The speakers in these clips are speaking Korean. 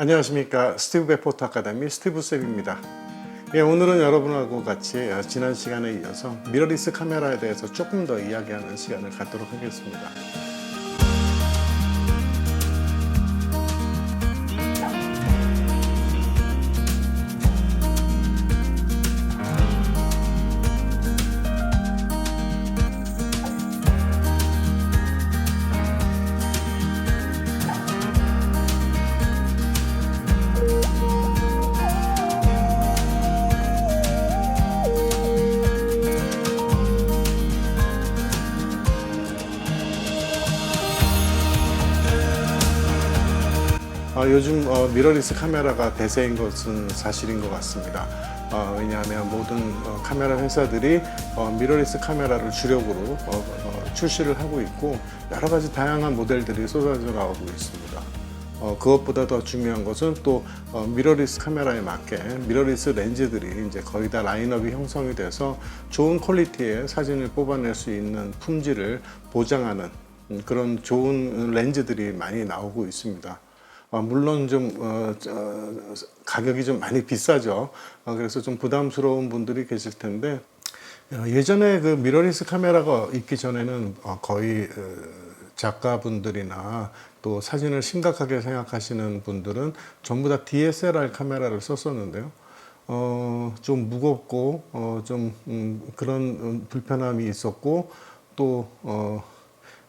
안녕하십니까 스티브 베포트 아카데미 스티브 쌤입니다. 예, 오늘은 여러분하고 같이 어, 지난 시간에 이어서 미러리스 카메라에 대해서 조금 더 이야기하는 시간을 갖도록 하겠습니다. 어, 요즘 어, 미러리스 카메라가 대세인 것은 사실인 것 같습니다. 어, 왜냐하면 모든 어, 카메라 회사들이 어, 미러리스 카메라를 주력으로 어, 어, 출시를 하고 있고 여러 가지 다양한 모델들이 쏟아져 나오고 있습니다. 어, 그것보다 더 중요한 것은 또 어, 미러리스 카메라에 맞게 미러리스 렌즈들이 이제 거의 다 라인업이 형성이 돼서 좋은 퀄리티의 사진을 뽑아낼 수 있는 품질을 보장하는 음, 그런 좋은 렌즈들이 많이 나오고 있습니다. 어, 물론 좀 어, 저, 가격이 좀 많이 비싸죠. 어, 그래서 좀 부담스러운 분들이 계실 텐데 어, 예전에 그 미러리스 카메라가 있기 전에는 어, 거의 어, 작가분들이나 또 사진을 심각하게 생각하시는 분들은 전부 다 DSLR 카메라를 썼었는데요. 어, 좀 무겁고 어, 좀 음, 그런 음, 불편함이 있었고 또 어,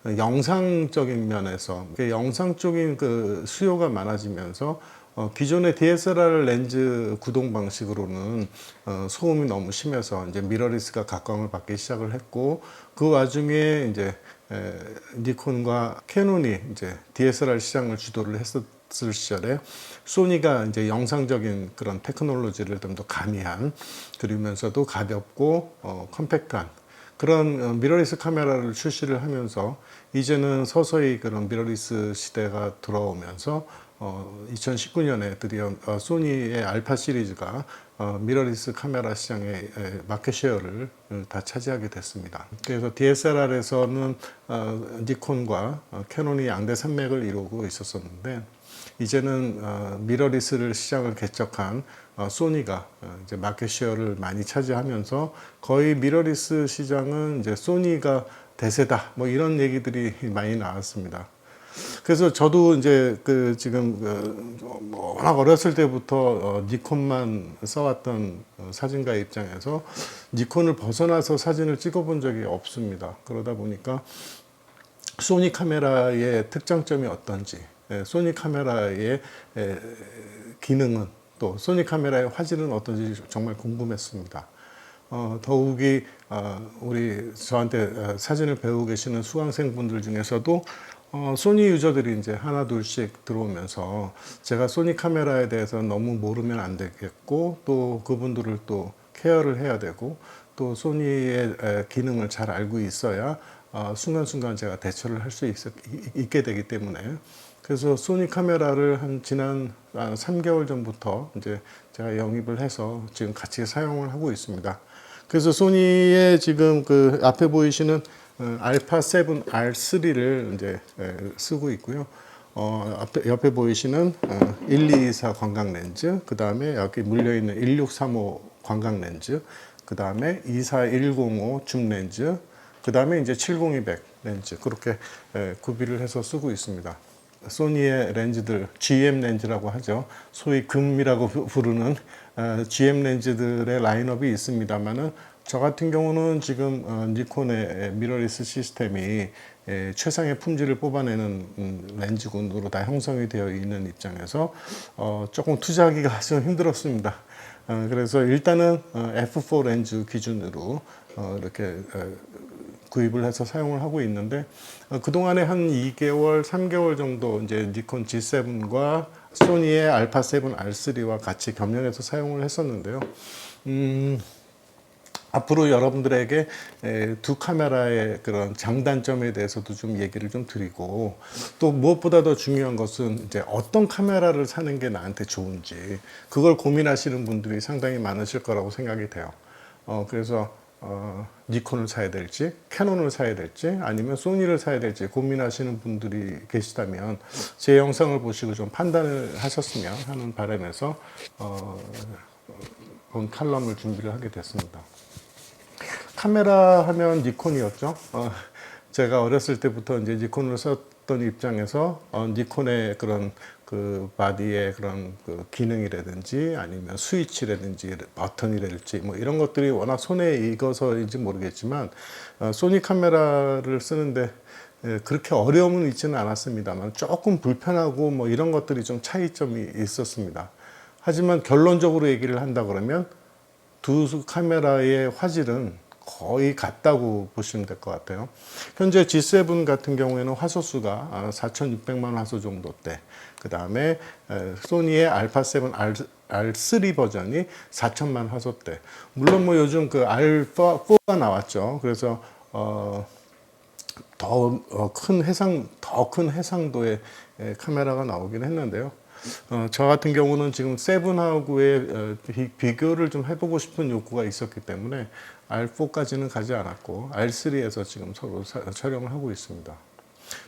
영상적인 면에서 그 영상 쪽인 그 수요가 많아지면서 어, 기존의 DSLR 렌즈 구동 방식으로는 어, 소음이 너무 심해서 이제 미러리스가 각광을 받기 시작을 했고 그 와중에 이제 에, 니콘과 캐논이 이제 DSLR 시장을 주도를 했었을 시절에 소니가 이제 영상적인 그런 테크놀로지를 좀 더 가미한 그러면서도 가볍고 어, 컴팩트한 그런 어, 미러리스 카메라를 출시를 하면서 이제는 서서히 그런 미러리스 시대가 들어오면서 어, 2019년에 드디어 어, 소니의 알파 시리즈가 어, 미러리스 카메라 시장의 에, 마켓 쉐어를 어, 다 차지하게 됐습니다. 그래서 DSLR에서는 어, 니콘과 어, 캐논이 양대 산맥을 이루고 있었었는데 이제는 어, 미러리스를 시장을 개척한 어, 소니가 어, 이제 마켓 쉐어를 많이 차지하면서 거의 미러리스 시장은 이제 소니가 대세다 뭐 이런 얘기들이 많이 나왔습니다. 그래서 저도 이제 그 지금 그뭐 워낙 어렸을 때부터 어, 니콘만 써왔던 어, 사진가 입장에서 니콘을 벗어나서 사진을 찍어본 적이 없습니다. 그러다 보니까 소니 카메라의 특장점이 어떤지, 예, 소니 카메라의 에, 기능은 또 소니 카메라의 화질은 어떤지 정말 궁금했습니다. 어, 더욱이 어, 우리 저한테 어, 사진을 배우고 계시는 수강생분들 중에서도 어, 소니 유저들이 이제 하나 둘씩 들어오면서 제가 소니 카메라에 대해서 너무 모르면 안 되겠고 또 그분들을 또 케어를 해야 되고 또 소니의 에, 기능을 잘 알고 있어야 어, 순간순간 제가 대처를 할 수 있게 되기 때문에 그래서 소니 카메라를 한 지난 아, 3개월 전부터 이제 제가 영입을 해서 지금 같이 사용을 하고 있습니다. 그래서 소니의 지금 그 앞에 보이시는 어, 알파 7 R3를 이제 에, 쓰고 있고요. 어, 앞에, 옆에 보이시는 어, 1224 광각 렌즈, 그 다음에 여기 물려 있는 1635 광각 렌즈, 그 다음에 24105 줌 렌즈, 그 다음에 이제 70200 렌즈 그렇게 에, 구비를 해서 쓰고 있습니다. 소니의 렌즈들 GM 렌즈라고 하죠. 소위 금이라고 부- 부르는 어, GM 렌즈들의 라인업이 있습니다만은 저 같은 경우는 지금 어, 니콘의 미러리스 시스템이 에, 최상의 품질을 뽑아내는 음, 렌즈군으로 다 형성이 되어 있는 입장에서 어, 조금 투자하기가 좀 힘들었습니다. 어, 그래서 일단은 어, F4 렌즈 기준으로 어, 이렇게 어, 구입을 해서 사용을 하고 있는데 어, 그동안에 한 2개월, 3개월 정도 이제 니콘 G7과 소니의 알파 7 R3와 같이 겸용해서 사용을 했었는데요. 음, 앞으로 여러분들에게 에, 두 카메라의 그런 장단점에 대해서도 좀 얘기를 좀 드리고 또 무엇보다 더 중요한 것은 이제 어떤 카메라를 사는 게 나한테 좋은지 그걸 고민하시는 분들이 상당히 많으실 거라고 생각이 돼요. 어, 그래서 어, 니콘을 사야 될지 캐논을 사야 될지 아니면 소니를 사야 될지 고민하시는 분들이 계시다면 제 영상을 보시고 좀 판단을 하셨으면 하는 바람에서 어, 본 칼럼을 준비를 하게 됐습니다. 카메라 하면 니콘이었죠. 어, 제가 어렸을 때부터 이제 니콘을 썼던 입장에서 어, 니콘의 그런 그 바디의 그런 그 기능이라든지 아니면 스위치라든지 버튼이랄지 뭐 이런 것들이 워낙 손에 익어서인지 모르겠지만 어, 소니 카메라를 쓰는데 예, 그렇게 어려움은 있지는 않았습니다만 조금 불편하고 뭐 이런 것들이 좀 차이점이 있었습니다. 하지만 결론적으로 얘기를 한다 그러면 두 카메라의 화질은 거의 같다고 보시면 될 것 같아요. 현재 G7 같은 경우에는 화소 수가 4,600만 화소 정도 대. 그 다음에 소니의 알파 7 R, R3 버전이 4천만 화소 대. 물론 뭐 요즘 그 알파 4가 나왔죠. 그래서 어, 더큰 해상 더 큰 해상도의 에, 카메라가 나오긴 했는데요. 어, 저 같은 경우는 지금 세븐하고의 어, 비, 비교를 좀 해보고 싶은 욕구가 있었기 때문에 R4까지는 가지 않았고 R3에서 지금 서로 사- 촬영을 하고 있습니다.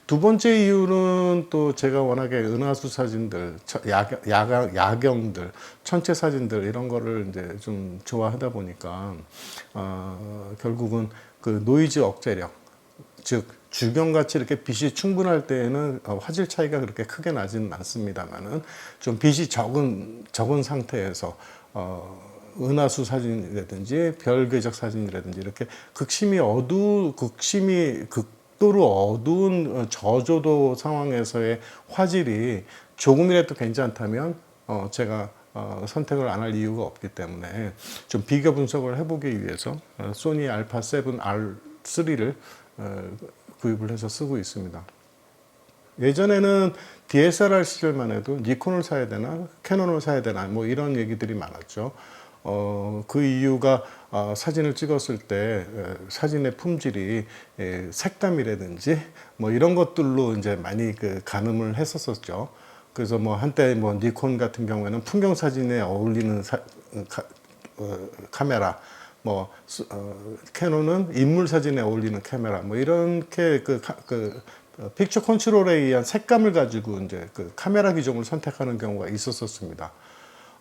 두 번째 이유는 또 제가 워낙에 은하수 사진들, 야경, 야경들, 천체 사진들 이런 거를 이제 좀 좋아하다 보니까 어, 결국은 그 노이즈 억제력, 즉 주경같이 이렇게 빛이 충분할 때에는 어, 화질 차이가 그렇게 크게 나지는 않습니다만은 좀 빛이 적은 적은 상태에서 어, 은하수 사진이라든지 별 궤적 사진이라든지 이렇게 극심히 어두 극심히 극도로 어두운 어, 저조도 상황에서의 화질이 조금이라도 괜찮다면 어, 제가 어, 선택을 안 할 이유가 없기 때문에 좀 비교 분석을 해보기 위해서 어, 소니 알파 7 R3를 어, 구입을 해서 쓰고 있습니다. 예전에는 DSLR 시절만 해도 니콘을 사야 되나 캐논을 사야 되나 뭐 이런 얘기들이 많았죠. 어, 그 이유가 어, 사진을 찍었을 때 에, 사진의 품질이 에, 색감이라든지 뭐 이런 것들로 이제 많이 그 가늠을 했었었죠. 그래서 뭐 한때 뭐 니콘 같은 경우에는 풍경 사진에 어울리는 사, 카, 어, 카메라 뭐 수- 어, 캐논은 인물 사진에 어울리는 카메라 뭐 이렇게 그, 카- 그 어, 픽처 컨트롤에 의한 색감을 가지고 이제 그 카메라 기종을 선택하는 경우가 있었었습니다.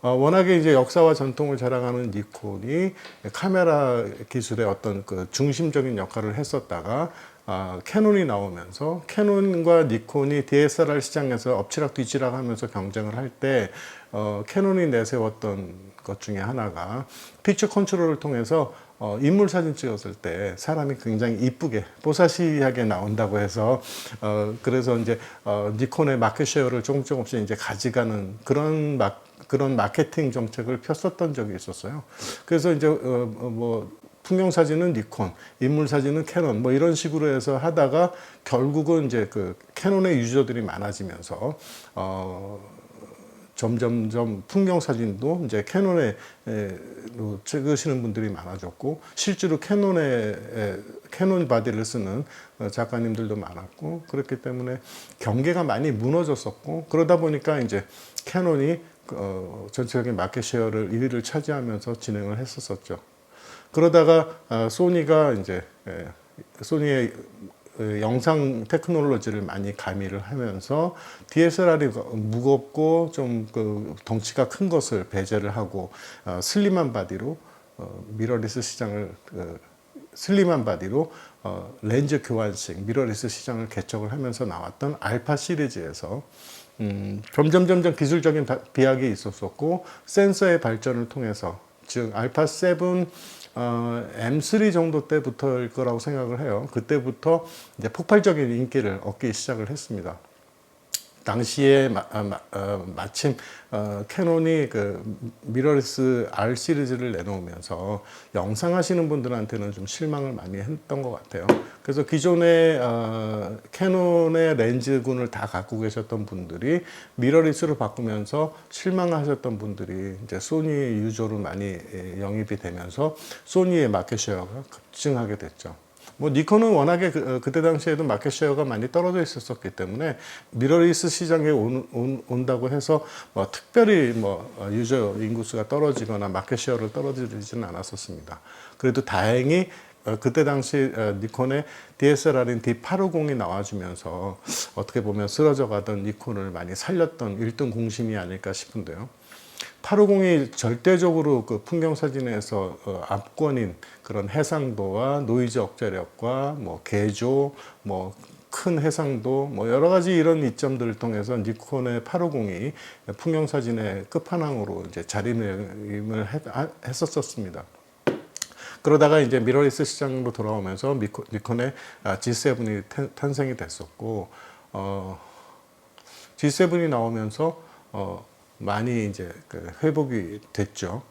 어, 워낙에 이제 역사와 전통을 자랑하는 니콘이 카메라 기술의 어떤 그 중심적인 역할을 했었다가 아, 캐논이 나오면서 캐논과 니콘이 DSLR 시장에서 엎치락 뒤치락 하면서 경쟁을 할때 어, 캐논이 내세웠던 것 중에 하나가 피처 컨트롤을 통해서 어, 인물 사진 찍었을 때 사람이 굉장히 이쁘게 뽀사시하게 나온다고 해서 어, 그래서 이제 어, 니콘의 마켓 쉐어를 조금 조금씩 이제 가져가는 그런 막 그런 마케팅 정책을 폈었던 적이 있었어요. 그래서 이제 어, 어, 뭐 풍경 사진은 니콘, 인물 사진은 캐논, 뭐 이런 식으로 해서 하다가 결국은 이제 그 캐논의 유저들이 많아지면서 어 점점점 풍경 사진도 이제 캐논에 에, 로 찍으시는 분들이 많아졌고 실제로 캐논에 에, 캐논 바디를 쓰는 어, 작가님들도 많았고 그렇기 때문에 경계가 많이 무너졌었고 그러다 보니까 이제 캐논이 어, 전체적인 마켓 쉐어를 1위를 차지하면서 진행을 했었었죠. 그러다가 아, 소니가 이제 에, 소니의 어, 영상 테크놀로지를 많이 가미를 하면서 DSLR이 무겁고 좀 그 덩치가 큰 것을 배제를 하고 어, 슬림한 바디로 어, 미러리스 시장을 그 슬림한 바디로 어, 렌즈 교환식 미러리스 시장을 개척을 하면서 나왔던 알파 시리즈에서 음, 점점 점점 기술적인 바- 비약이 있었었고 센서의 발전을 통해서 즉 알파 7 어, M3 정도 때부터일 거라고 생각을 해요. 그때부터 이제 폭발적인 인기를 얻기 시작을 했습니다. 당시에 마, 아, 마, 어, 마침 어, 캐논이 그 미러리스 R 시리즈를 내놓으면서 영상 하시는 분들한테는 좀 실망을 많이 했던 것 같아요. 그래서 기존의 어, 캐논의 렌즈군을 다 갖고 계셨던 분들이 미러리스로 바꾸면서 실망하셨던 분들이 이제 소니 유저로 많이 예, 영입이 되면서 소니의 마켓 쉐어가 급증하게 됐죠. 뭐 니콘은 워낙에 그, 어, 그때 당시에도 마켓 쉐어가 많이 떨어져 있었었기 때문에 미러리스 시장에 온, 온, 온다고 해서 뭐 특별히 뭐 어, 유저 인구수가 떨어지거나 마켓 쉐어를 떨어지지는 않았었습니다. 그래도 다행히 어, 그때 당시 어, 니콘의 DSLR인 D850이 나와주면서 어떻게 보면 쓰러져 가던 니콘을 많이 살렸던 일등 공신이 아닐까 싶은데요. 850이 절대적으로 그 풍경 사진에서 어, 압권인 그런 해상도와 노이즈 억제력과 뭐 개조, 뭐 큰 해상도, 뭐 여러 가지 이런 이점들을 통해서 니콘의 850이 풍경 사진의 끝판왕으로 이제 자리매김을 했- 아- 했었었습니다. 그러다가 이제 미러리스 시장으로 돌아오면서 니콘의 아, G7이 탄- 탄생이 됐었고 어, G7이 나오면서 어, 많이 이제 그 회복이 됐죠.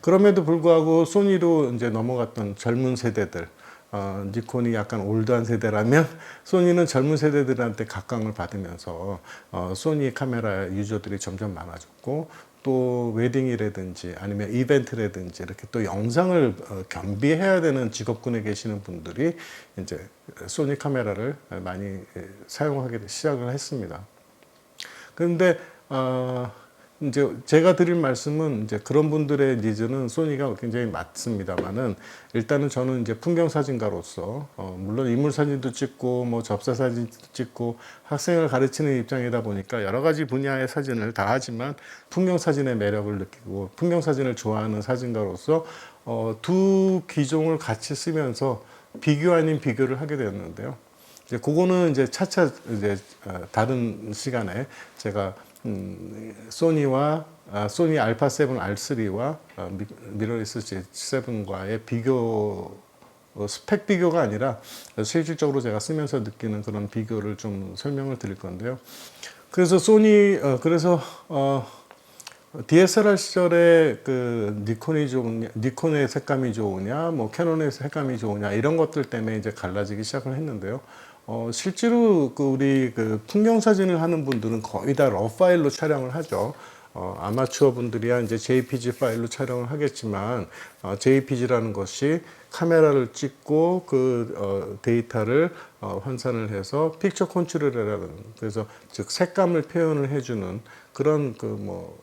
그럼에도 불구하고 소니로 이제 넘어갔던 젊은 세대들, 어, 니콘이 약간 올드한 세대라면 소니는 젊은 세대들한테 각광을 받으면서 어, 소니 카메라 유저들이 점점 많아졌고 또 웨딩이라든지 아니면 이벤트라든지 이렇게 또 영상을 어, 겸비해야 되는 직업군에 계시는 분들이 이제 소니 카메라를 많이 예, 사용하게 시작을 했습니다. 그런데 어, 이제 제가 드릴 말씀은 이제 그런 분들의 니즈는 소니가 굉장히 맞습니다만은 일단은 저는 이제 풍경 사진가로서 어, 물론 인물 사진도 찍고 뭐 접사 사진도 찍고 학생을 가르치는 입장이다 보니까 여러 가지 분야의 사진을 다 하지만 풍경 사진의 매력을 느끼고 풍경 사진을 좋아하는 사진가로서 어, 두 기종을 같이 쓰면서 비교 아닌 비교를 하게 되었는데요. 이제 그거는 이제 차차 이제 어, 다른 시간에 제가 음, 소니와 아, 소니 알파 7 R3와 어, 미, 미러리스 G7과의 비교 어, 스펙 비교가 아니라 실질적으로 제가 쓰면서 느끼는 그런 비교를 좀 설명을 드릴 건데요. 그래서 소니 어, 그래서 어, DSLR 시절에 그 니콘이 좋으냐, 니콘의 색감이 좋으냐, 뭐 캐논의 색감이 좋으냐 이런 것들 때문에 이제 갈라지기 시작을 했는데요. 어, 실제로 그 우리 그 풍경 사진을 하는 분들은 거의 다 러 파일로 촬영을 하죠. 어, 아마추어 분들이야 이제 JPG 파일로 촬영을 하겠지만 어, JPG라는 것이 카메라를 찍고 그 어, 데이터를 어, 환산을 해서 픽처 컨트롤이라는 그래서 즉 색감을 표현을 해주는 그런 그뭐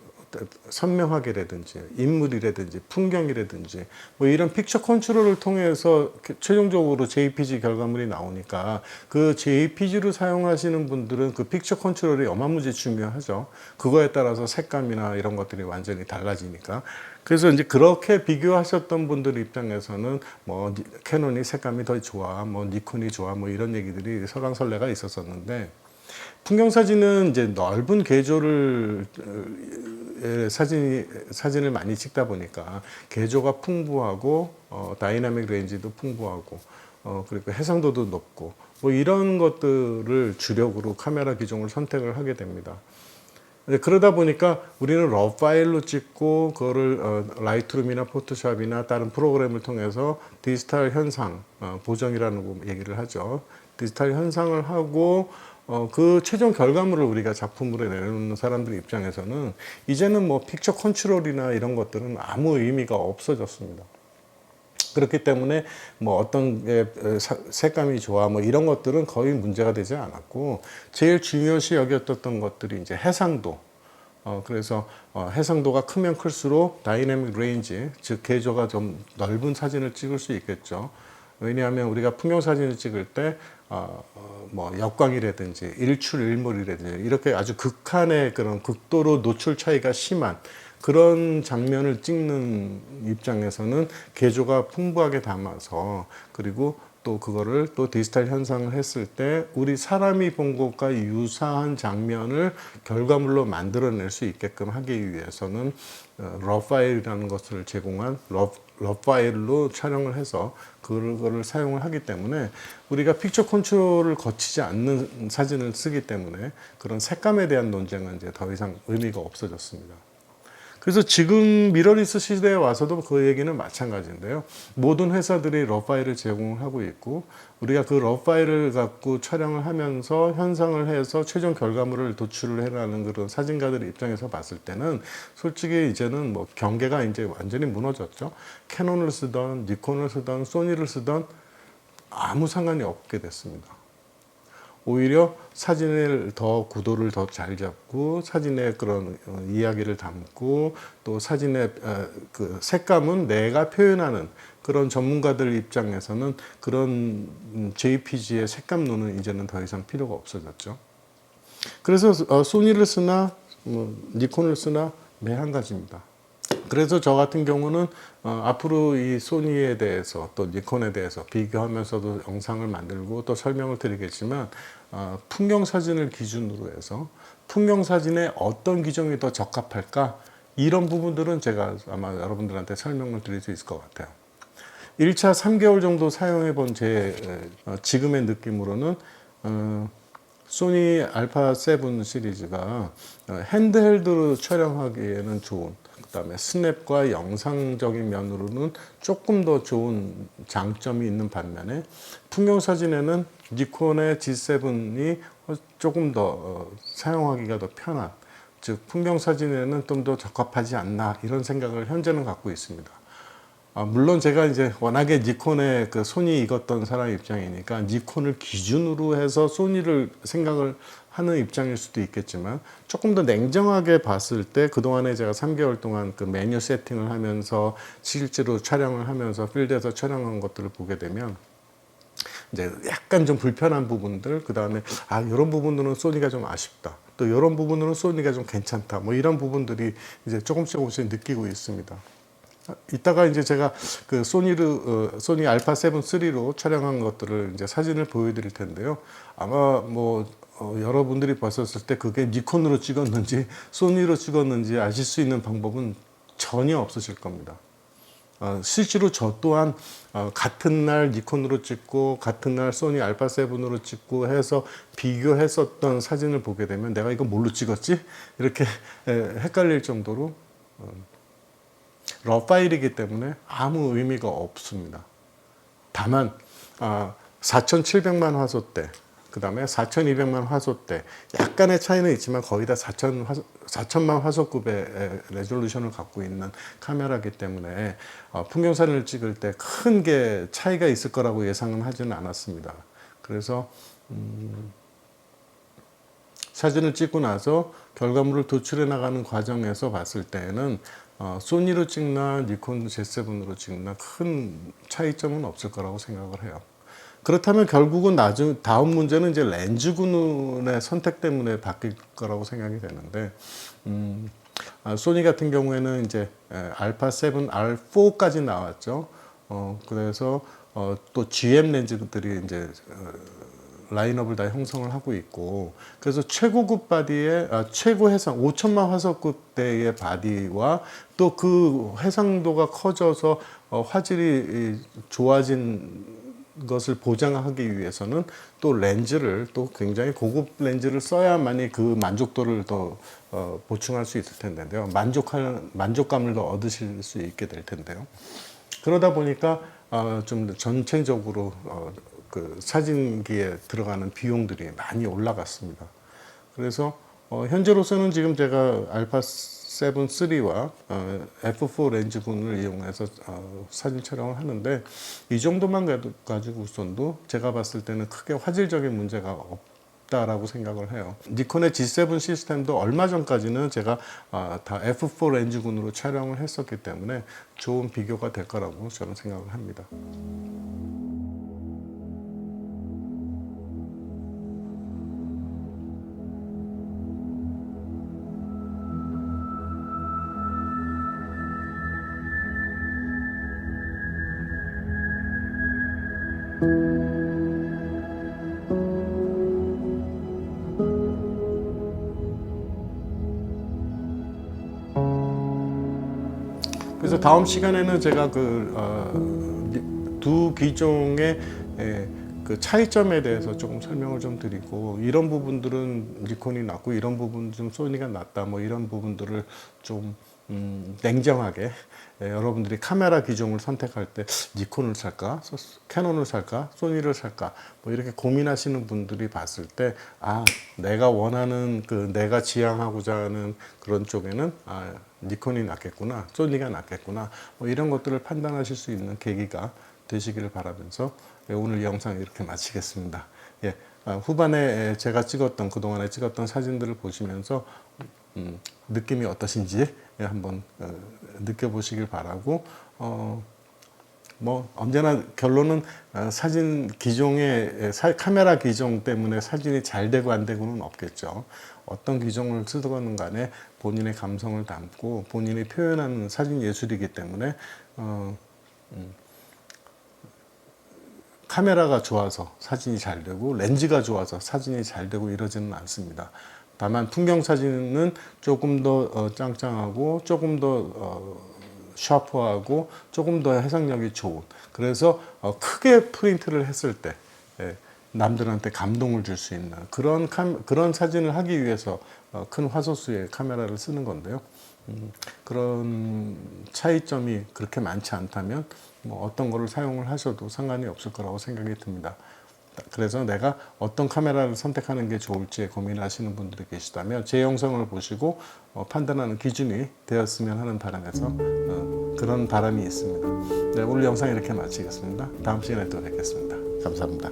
선명하게라든지 인물이라든지 풍경이라든지 뭐 이런 픽처 컨트롤을 통해서 최종적으로 JPG 결과물이 나오니까 그 JPG를 사용하시는 분들은 그 픽처 컨트롤이 어마무지 중요하죠. 그거에 따라서 색감이나 이런 것들이 완전히 달라지니까. 그래서 이제 그렇게 비교하셨던 분들 입장에서는 뭐 니- 캐논이 색감이 더 좋아, 뭐 니콘이 좋아, 뭐 이런 얘기들이 설왕설래가 있었었는데 풍경 사진은 이제 넓은 개조를 어, 에, 사진 사진을 많이 찍다 보니까 개조가 풍부하고 어, 다이나믹 레인지도 풍부하고 어, 그리고 해상도도 높고 뭐 이런 것들을 주력으로 카메라 기종을 선택을 하게 됩니다. 네, 그러다 보니까 우리는 러 파일로 찍고 그거를 어, 라이트룸이나 포토샵이나 다른 프로그램을 통해서 디지털 현상 어, 보정이라는 거 얘기를 하죠. 디지털 현상을 하고 어, 그 최종 결과물을 우리가 작품으로 내놓는 사람들 입장에서는 이제는 뭐 픽처 컨트롤이나 이런 것들은 아무 의미가 없어졌습니다. 그렇기 때문에 뭐 어떤 게 사- 색감이 좋아 뭐 이런 것들은 거의 문제가 되지 않았고 제일 중요시 여겼던 것들이 이제 해상도 어 그래서 어 해상도가 크면 클수록 다이내믹 레인지 즉 개조가 좀 넓은 사진을 찍을 수 있겠죠. 왜냐하면 우리가 풍경 사진을 찍을 때 어, 어, 뭐 역광이라든지 일출 일몰이라든지 이렇게 아주 극한의 그런 극도로 노출 차이가 심한 그런 장면을 찍는 입장에서는 개조가 풍부하게 담아서 그리고 또 그거를 또 디지털 현상을 했을 때 우리 사람이 본 것과 유사한 장면을 결과물로 만들어낼 수 있게끔 하기 위해서는 어, 러 파일이라는 것을 제공한 러, 러 파일로 촬영을 해서 그거를 사용을 하기 때문에 우리가 픽처 컨트롤을 거치지 않는 사진을 쓰기 때문에 그런 색감에 대한 논쟁은 이제 더 이상 의미가 없어졌습니다. 그래서 지금 미러리스 시대에 와서도 그 얘기는 마찬가지인데요. 모든 회사들이 러 파일을 제공을 하고 있고 우리가 그 러 파일을 갖고 촬영을 하면서 현상을 해서 최종 결과물을 도출을 해라는 그런 사진가들 입장에서 봤을 때는 솔직히 이제는 뭐 경계가 이제 완전히 무너졌죠. 캐논을 쓰던 니콘을 쓰던 소니를 쓰던 아무 상관이 없게 됐습니다. 오히려 사진을 더 구도를 더 잘 잡고 사진의 그런 어, 이야기를 담고 또 사진의 어, 그 색감은 내가 표현하는 그런 전문가들 입장에서는 그런 음, JPG의 색감론은 이제는 더 이상 필요가 없어졌죠. 그래서 어, 소니를 쓰나 뭐, 니콘을 쓰나 매한 가지입니다. 그래서 저 같은 경우는 어, 앞으로 이 소니에 대해서 또 니콘에 대해서 비교하면서도 영상을 만들고 또 설명을 드리겠지만 어, 풍경 사진을 기준으로 해서 풍경 사진에 어떤 기종이 더 적합할까 이런 부분들은 제가 아마 여러분들한테 설명을 드릴 수 있을 것 같아요. 1차 3개월 정도 사용해 본제 어, 지금의 느낌으로는 어, 소니 알파 7 시리즈가 어, 핸드헬드로 촬영하기에는 좋은 그다음에 스냅과 영상적인 면으로는 조금 더 좋은 장점이 있는 반면에 풍경 사진에는 니콘의 G7이 조금 더 어, 사용하기가 더 편한 즉 풍경 사진에는 좀 더 적합하지 않나 이런 생각을 현재는 갖고 있습니다. 아, 물론 제가 이제 워낙에 니콘에 그 손이 익었던 사람 입장이니까 니콘을 기준으로 해서 소니를 생각을 하는 입장일 수도 있겠지만 조금 더 냉정하게 봤을 때 그동안에 제가 3개월 동안 그 메뉴 세팅을 하면서 실제로 촬영을 하면서 필드에서 촬영한 것들을 보게 되면 이제 약간 좀 불편한 부분들 그 다음에 아 이런 부분들은 소니가 좀 아쉽다 또 이런 부분들은 소니가 좀 괜찮다 뭐 이런 부분들이 이제 조금씩 조금씩 느끼고 있습니다. 이따가 이제 제가 그 소니로 어, 소니 알파 7 3로 촬영한 것들을 이제 사진을 보여드릴 텐데요. 아마 뭐 어, 여러분들이 봤었을 때 그게 니콘으로 찍었는지 소니로 찍었는지 아실 수 있는 방법은 전혀 없으실 겁니다. 어, 실제로 저 또한 어, 같은 날 니콘으로 찍고 같은 날 소니 알파 7으로 찍고 해서 비교했었던 사진을 보게 되면 내가 이거 뭘로 찍었지? 이렇게 에, 헷갈릴 정도로 어, 러 파일이기 때문에 아무 의미가 없습니다. 다만 아, 4,700만 화소대, 그 다음에 4,200만 화소대, 약간의 차이는 있지만 거의 다4,000 화, 4천만 화소급의 레졸루션을 갖고 있는 카메라기 때문에 어, 풍경 사진을 찍을 때 큰 게 차이가 있을 거라고 예상은 하지는 않았습니다. 그래서 음, 사진을 찍고 나서 결과물을 도출해 나가는 과정에서 봤을 때는 어, 소니로 찍나 니콘 Z7으로 찍나 큰 차이점은 없을 거라고 생각을 해요. 그렇다면 결국은 나중 다음 문제는 이제 렌즈군의 선택 때문에 바뀔 거라고 생각이 되는데 음, 아, 소니 같은 경우에는 이제 에, 알파 7 R4까지 나왔죠. 어, 그래서 어, 또 GM 렌즈들이 이제 어, 라인업을 다 형성을 하고 있고 그래서 최고급 바디의 아, 최고 해상 5천만 화소급대의 바디와 또 그 해상도가 커져서 어, 화질이 이, 좋아진 것을 보장하기 위해서는 또 렌즈를 또 굉장히 고급 렌즈를 써야만이 그 만족도를 더 어, 보충할 수 있을 텐데요. 만족할 만족감을 더 얻으실 수 있게 될 텐데요. 그러다 보니까 어, 좀 전체적으로 어, 그 사진기에 들어가는 비용들이 많이 올라갔습니다. 그래서 어, 현재로서는 지금 제가 알파 7 3와 어, F4 렌즈군을 이용해서 어, 사진 촬영을 하는데 이 정도만 가지고선도 제가 봤을 때는 크게 화질적인 문제가 없다라고 생각을 해요. 니콘의 G7 시스템도 얼마 전까지는 제가 아, 다 F4 렌즈군으로 촬영을 했었기 때문에 좋은 비교가 될 거라고 저는 생각을 합니다. 다음 시간에는 제가 그, 어, 두 기종의 에, 그 차이점에 대해서 조금 설명을 좀 드리고 이런 부분들은 니콘이 낫고 이런 부분 좀 소니가 낫다 뭐 이런 부분들을 좀 음, 냉정하게 예, 여러분들이 카메라 기종을 선택할 때 니콘을 살까, 소- 캐논을 살까, 소니를 살까? 뭐 이렇게 고민하시는 분들이 봤을 때 아 내가 원하는 그 내가 지향하고자 하는 그런 쪽에는 아 니콘이 낫겠구나, 소니가 낫겠구나 뭐 이런 것들을 판단하실 수 있는 계기가 되시기를 바라면서 예, 오늘 영상 이렇게 마치겠습니다. 예, 아, 후반에 제가 찍었던 그동안에 찍었던 사진들을 보시면서 음, 느낌이 어떠신지 예, 한번 어, 느껴보시길 바라고 어, 뭐 언제나 결론은 어, 사진 기종의 사- 카메라 기종 때문에 사진이 잘 되고 안 되고는 없겠죠. 어떤 기종을 쓰든 간에 본인의 감성을 담고 본인이 표현하는 사진 예술이기 때문에 어, 음, 카메라가 좋아서 사진이 잘 되고 렌즈가 좋아서 사진이 잘 되고 이러지는 않습니다. 다만 풍경 사진은 조금 더 어, 짱짱하고 조금 더 어, 샤프하고 조금 더 해상력이 좋은 그래서 어, 크게 프린트를 했을 때 예, 남들한테 감동을 줄 수 있는 그런 캄- 그런 사진을 하기 위해서 어, 큰 화소수의 카메라를 쓰는 건데요. 음, 그런 차이점이 그렇게 많지 않다면 뭐 어떤 거를 사용을 하셔도 상관이 없을 거라고 생각이 듭니다. 그래서 내가 어떤 카메라를 선택하는 게 좋을지 고민하시는 분들이 계시다면 제 영상을 보시고 어, 판단하는 기준이 되었으면 하는 바람에서 어, 그런 바람이 있습니다. 네, 오늘 영상 이렇게 마치겠습니다. 다음 시간에 또 뵙겠습니다. 감사합니다.